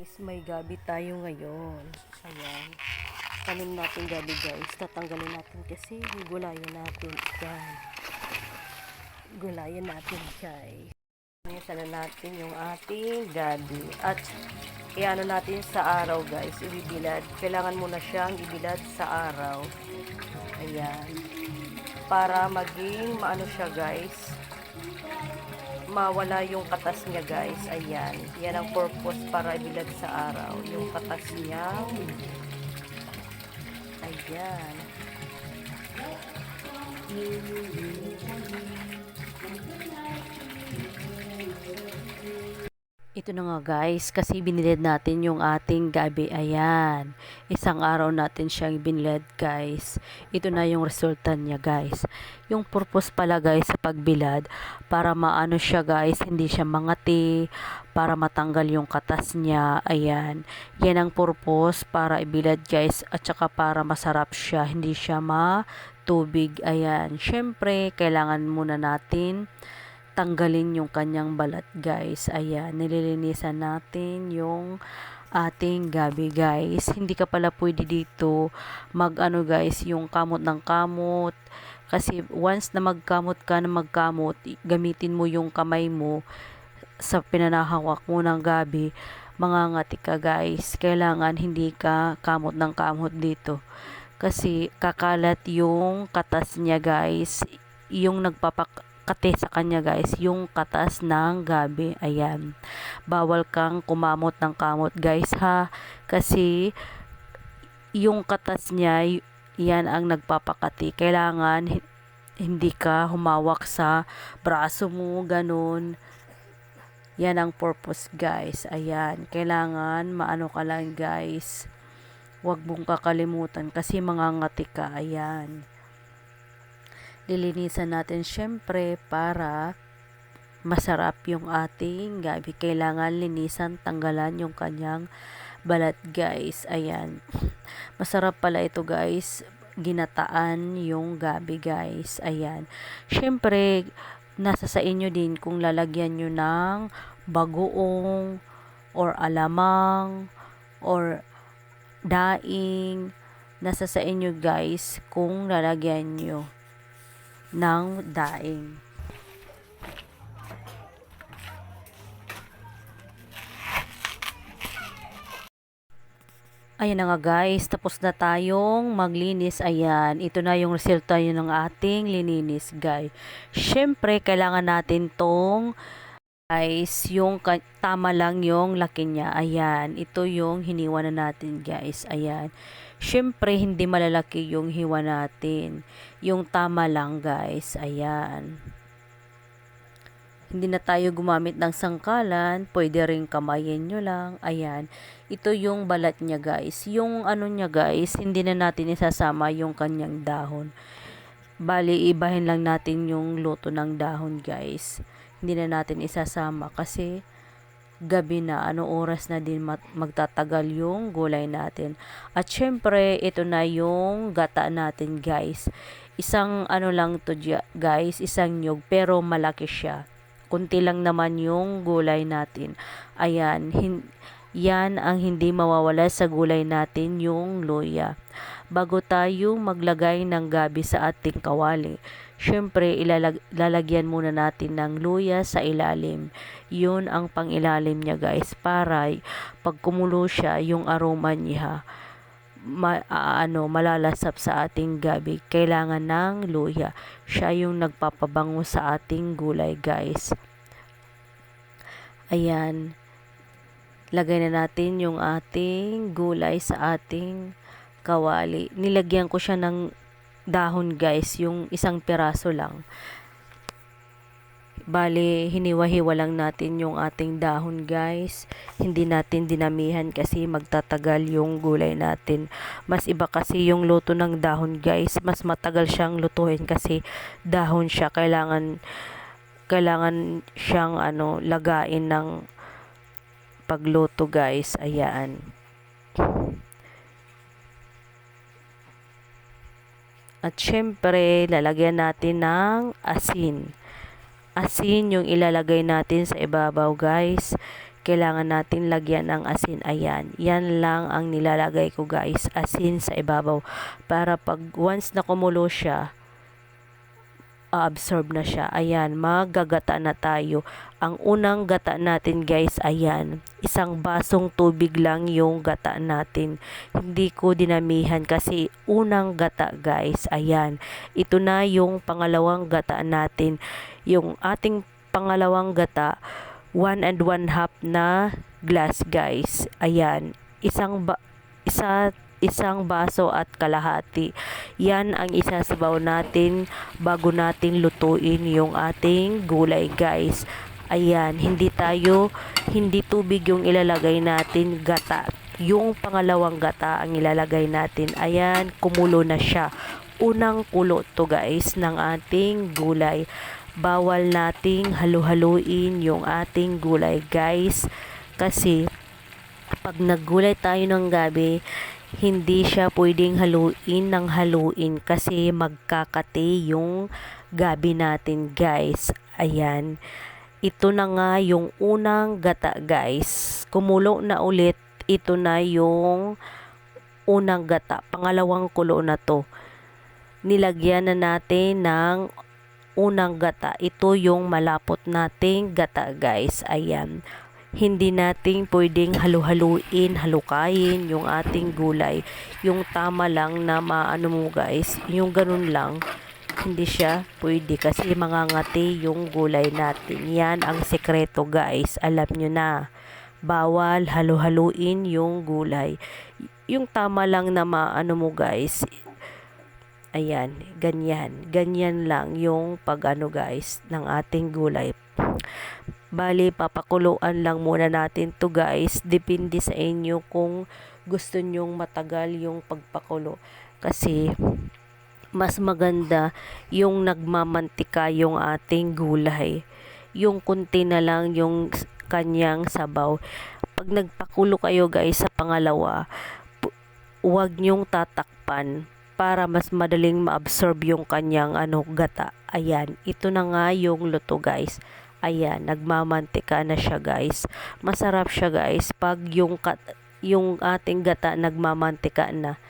Guys, may gabi tayo ngayon. Ayan. Tanim natin gabi guys. Tatanggalin natin kasi gulayan natin. Yan. Gulayan natin guys. Na natin yung ating gabi. At iano natin sa araw guys. Ibibilad. Kailangan muna siyang ibilad sa araw. Ayan. Para maging maano siya guys mawala yung katas niya guys. Ayan. Yan ang purpose para ibilad sa araw. Yung katas niya. Ayan. Ito na nga guys, kasi binilid natin yung ating gabi. Ayan. Isang araw natin siyang binilid guys. Ito na yung resulta niya guys. Yung purpose pala guys sa pagbilad, para maano siya guys, hindi siya mangati, para matanggal yung katas niya. Ayan. Yan ang purpose para ibilad guys at saka para masarap siya, hindi siya matubig. Ayan. Syempre, kailangan muna natin tanggalin yung kanyang balat guys. Ayan, nililinisan natin yung ating gabi guys. Hindi ka pala pwede dito mag ano guys, yung kamot ng kamot. Kasi once na magkamot ka na magkamot, gamitin mo yung kamay mo sa pinanahawak mo ng gabi, mangangati ka guys. Kailangan hindi ka kamot ng kamot dito. Kasi kakalat yung katas niya guys. Yung nagpapak kate sa kanya guys, yung katas ng gabi. Ayan. Bawal kang kumamot ng kamot guys ha. Kasi yung katas niya, yan ang nagpapakati. Kailangan hindi ka humawak sa braso mo, ganun. Yan ang purpose guys. Ayan. Kailangan maano ka lang guys. Huwag mong kakalimutan kasi mangangati ka. Ayan lilinisan natin syempre para masarap yung ating gabi. Kailangan linisan, tanggalan yung kanyang balat guys. Ayan. Masarap pala ito guys. Ginataan yung gabi guys. Ayan. Syempre, nasa sa inyo din kung lalagyan nyo ng bagoong or alamang or daing. Nasa sa inyo guys kung lalagyan nyo ng daing. Ayan na nga guys, tapos na tayong maglinis. Ayan, ito na yung resulta yun ng ating lininis guys. Siyempre, kailangan natin tong guys, yung tama lang yung laki niya. Ayan, ito yung hiniwa na natin guys. Ayan. Siyempre, hindi malalaki yung hiwa natin. Yung tama lang guys. Ayan. Hindi na tayo gumamit ng sangkalan. Pwede rin kamayin nyo lang. Ayan. Ito yung balat niya guys. Yung ano niya guys, hindi na natin isasama yung kanyang dahon. Bali, ibahin lang natin yung luto ng dahon guys. Hindi na natin isasama kasi gabi na, ano oras na din magtatagal yung gulay natin. At syempre, ito na yung gata natin guys. Isang ano lang to guys, isang nyog pero malaki siya. Kunti lang naman yung gulay natin. Ayan, hin- yan ang hindi mawawala sa gulay natin, yung luya. Bago tayo maglagay ng gabi sa ating kawali, syempre ilalag- lalagyan muna natin ng luya sa ilalim. Yun ang pangilalim niya guys para pag kumulo siya, yung aroma niya ma, ano, malalasap sa ating gabi. Kailangan ng luya. Siya yung nagpapabango sa ating gulay guys. Ayan. Lagay na natin yung ating gulay sa ating kawali. Nilagyan ko siya ng dahon guys, yung isang piraso lang. Bali, hiniwa-hiwa lang natin yung ating dahon guys. Hindi natin dinamihan kasi magtatagal yung gulay natin. Mas iba kasi yung luto ng dahon guys. Mas matagal siyang lutuin kasi dahon siya. Kailangan kailangan siyang ano lagain ng pagluto guys. Ayan. At syempre, lalagyan natin ng asin. Asin yung ilalagay natin sa ibabaw guys. kailangan natin lagyan ng asin. Ayan, yan lang ang nilalagay ko guys, asin sa ibabaw. Para pag once na kumulo siya, absorb na siya. Ayan, magagata na tayo. Ang unang gata natin guys, ayan, isang basong tubig lang yung gata natin. Hindi ko dinamihan kasi unang gata guys, ayan. Ito na yung pangalawang gata natin. Yung ating pangalawang gata, one and one half na glass guys. Ayan, isang ba isa isang baso at kalahati. Yan ang isasabaw natin bago natin lutuin yung ating gulay guys. Ayan, hindi tayo, hindi tubig yung ilalagay natin, gata. Yung pangalawang gata ang ilalagay natin. Ayan, kumulo na siya. Unang kulo to guys ng ating gulay. Bawal nating halu-haluin yung ating gulay guys. Kasi pag naggulay tayo ng gabi, hindi siya pwedeng haluin ng haluin kasi magkakate yung gabi natin guys. Ayan. Ito na nga yung unang gata guys. Kumulo na ulit. Ito na yung unang gata. Pangalawang kulo na to. Nilagyan na natin ng unang gata. Ito yung malapot nating gata guys. Ayan hindi nating pwedeng halu-haluin, halukayin yung ating gulay. Yung tama lang na maano mo guys, yung ganun lang, hindi siya pwede kasi mangangati yung gulay natin. Yan ang sekreto guys, alam nyo na. Bawal halu-haluin yung gulay. Yung tama lang na maano mo guys, ayan, ganyan. Ganyan lang yung pag ano guys ng ating gulay Bali, papakuluan lang muna natin to guys. Depende sa inyo kung gusto nyong matagal yung pagpakulo. Kasi, mas maganda yung nagmamantika yung ating gulay. Yung kunti na lang yung kanyang sabaw. Pag nagpakulo kayo guys sa pangalawa, huwag nyong tatakpan para mas madaling ma-absorb yung kanyang ano gata. Ayan, ito na nga yung luto guys. Ayan, nagmamantika na siya guys. Masarap siya guys pag yung, kat, yung ating gata nagmamantika na.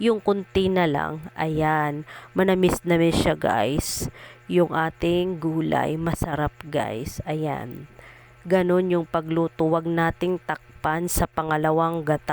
Yung kunti na lang, ayan, manamis na siya guys. Yung ating gulay, masarap guys. Ayan. Ganon yung pagluto, wag nating takpan sa pangalawang gata.